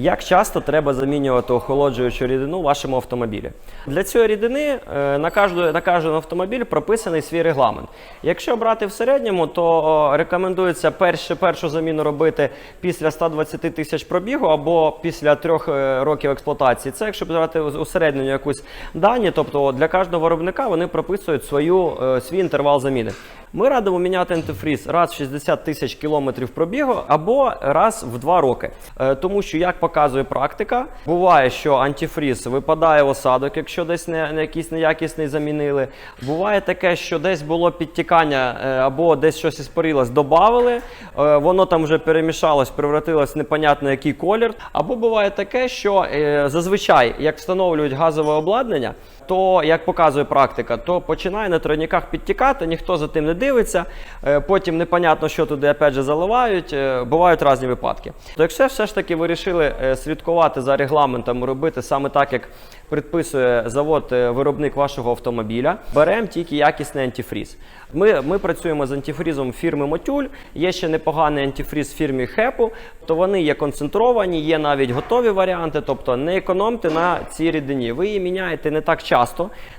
Як часто треба замінювати охолоджуючу рідину в вашому автомобілі? Для цієї рідини е, на кожну, на кожен автомобіль прописаний свій регламент. Якщо брати в середньому, то рекомендується перше, першу заміну робити після 120 тисяч пробігу або після трьох е, років експлуатації. Це якщо брати усередню якусь дані, тобто для кожного виробника вони прописують свою, е, свій інтервал заміни. Ми радимо міняти антифріз раз в 60 тисяч кілометрів пробігу або раз в 2 роки. Е, Тому що, як показує практика, буває, що антифріз випадає в осадок, якщо десь не, не якийсь неякісний замінили. Буває таке, що десь було підтікання е, або десь щось іспарилось, додавали, е, воно там вже перемішалось, превратилось в непонятно який колір. Або буває таке, що зазвичай, як встановлюють газове обладнання, то як показує практика, то починає на тройниках підтікати, ніхто за тим не дивиться. е, Потім непонятно, що туди опять же заливають. е, Бувають різні випадки. То якщо все ж таки ви вирішили е, слідкувати за регламентом, робити саме так, як предписує завод е, виробник вашого автомобіля, беремо тільки якісний антифріз. Ми, ми працюємо з антифрізом фірми Мотюль. Є ще непоганий антифріз фірмі Хепу, то вони є концентровані, є навіть готові варіанти. Тобто не економте на цій рідині. Ви її міняєте не так часто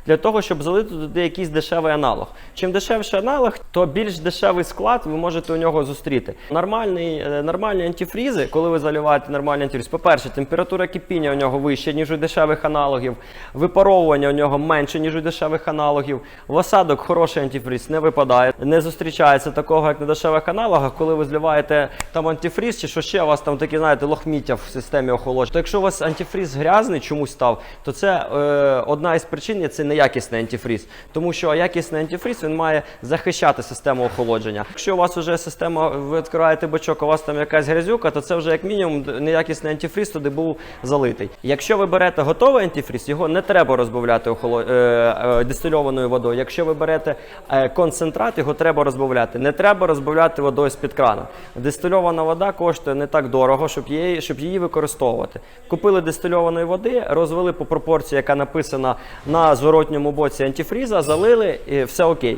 для того, щоб залити туди якийсь дешевий аналог. Чим дешевший аналог, то більш дешевий склад ви можете у нього зустріти. Нормальний, е, нормальні антифрізи, коли ви заливаєте нормальний антифріз, по-перше, температура кипіння у нього вища, ніж у дешевих аналогів, випаровування у нього менше, ніж у дешевих аналогів. В осадок хороший антифріз не випадає, не зустрічається такого, як на дешевих аналогах, коли ви зливаєте там антифріз чи що ще у вас там такі, знаєте, лохміття в системі охолодження. То якщо у вас антифріз грязний чомусь став, то це е, одна із причин це неякісний антифріз. Тому що якісний антифріз він має захищати систему охолодження. Якщо у вас вже система, ви відкриваєте бачок, у вас там якась грязюка, то це вже як мінімум неякісний антифріз туди був залитий. Якщо ви берете готовий антифріз, його не треба розбавляти охоло... е, е, дистильованою водою. Якщо ви берете е, концентрат, його треба розбавляти. Не треба розбавляти водою з-під крана. Дистильована вода коштує не так дорого, щоб її, щоб її використовувати. Купили дистильованої води, розвели по пропорції, яка написана на зворотньому боці антифріза, залили і все окей.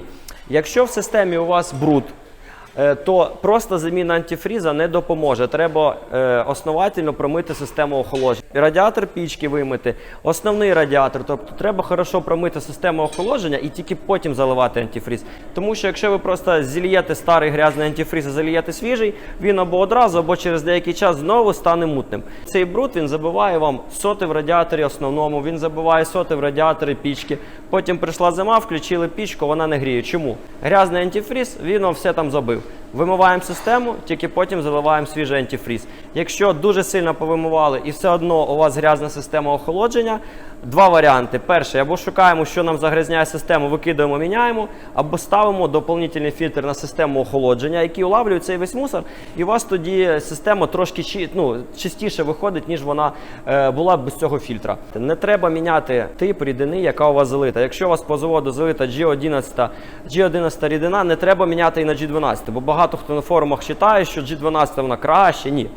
Якщо в системі у вас бруд, то просто заміна антифріза не допоможе. Треба е, основательно промити систему охолодження. Радіатор пічки вимити, основний радіатор. Тобто треба хорошо промити систему охолодження і тільки потім заливати антифріз. Тому що якщо ви просто зільєте старий грязний антифріз і залієте свіжий, він або одразу, або через деякий час знову стане мутним. Цей бруд він забиває вам соти в радіаторі основному, він забиває соти в радіаторі пічки. Потім прийшла зима, включили пічку, вона не гріє. Чому? Грязний антифріз, він вам все там забив. you. Вимиваємо систему, тільки потім заливаємо свіжий антифріз. Якщо дуже сильно повимивали і все одно у вас грязна система охолодження, два варіанти. Перший, або шукаємо, що нам загрязняє систему, викидаємо, міняємо, або ставимо доповнительний фільтр на систему охолодження, який улавлює цей весь мусор, і у вас тоді система трошки ну, чистіше виходить, ніж вона е, була без цього фільтра. Не треба міняти тип рідини, яка у вас залита. Якщо у вас по заводу залита G11, G11 рідина, не треба міняти і на G12, бо багато хто на форумах вважає, що G12 вона краще. Ні.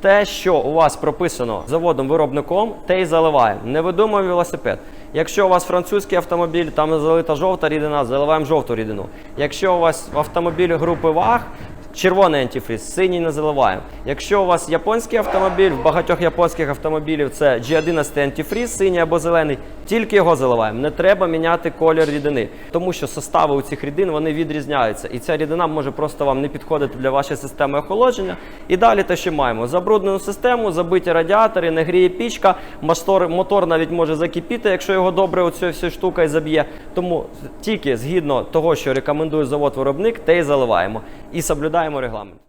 Те, що у вас прописано заводом-виробником, те й заливаємо. Не видумуємо велосипед. Якщо у вас французький автомобіль, там залита жовта рідина, заливаємо жовту рідину. Якщо у вас автомобіль групи ВАГ, червоний антифріз, синій не заливаємо. Якщо у вас японський автомобіль, в багатьох японських автомобілів це G11 антифріз, синій або зелений, тільки його заливаємо. Не треба міняти колір рідини, тому що состави у цих рідин вони відрізняються. І ця рідина може просто вам не підходити для вашої системи охолодження. І далі те, що маємо: забруднену систему, забиті радіатори, не гріє пічка, мотор, мотор навіть може закипіти, якщо його добре оцю всю штука заб'є. Тому тільки згідно того, що рекомендує завод-виробник, те й заливаємо і соблюдаємо регламент.